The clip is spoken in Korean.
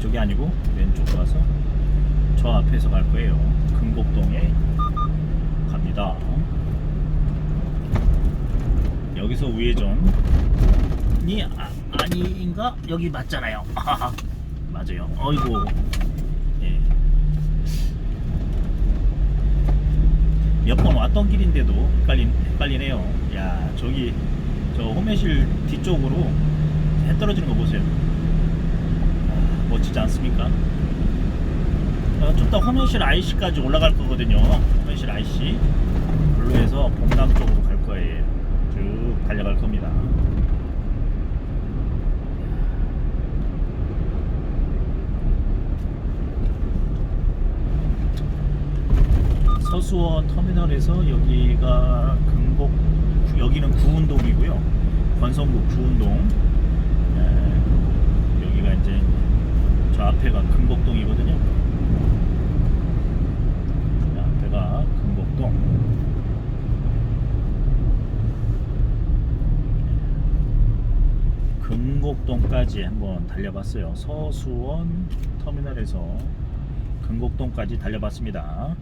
아니고 왼쪽 가서 저 앞에서 갈 거예요. 금곡동에 갑니다. 여기서 우회전이 아, 아니인가? 여기 맞잖아요. 맞아요. 어이구. 예. 몇 번 왔던 길인데도 헷갈리, 헷갈리네요. 야, 저기 저 호매실 뒤쪽으로 해 떨어지는 거 보세요. 아, 멋지지 않습니까? 어, 좀더 호매실 IC까지 올라갈 거거든요. 호매실 IC. 해서 봉담 쪽으로 갈 거예요. 쭉 달려갈 겁니다. 서수원 터미널에서 여기가 금곡 여기는 구운동이고요. 권성구 구운동. 에, 여기가 이제 저 앞에가 금곡동이거든요. 자, 앞에가 금곡동. 금곡동까지 한번 달려봤어요. 서수원 터미널에서 금곡동까지 달려봤습니다.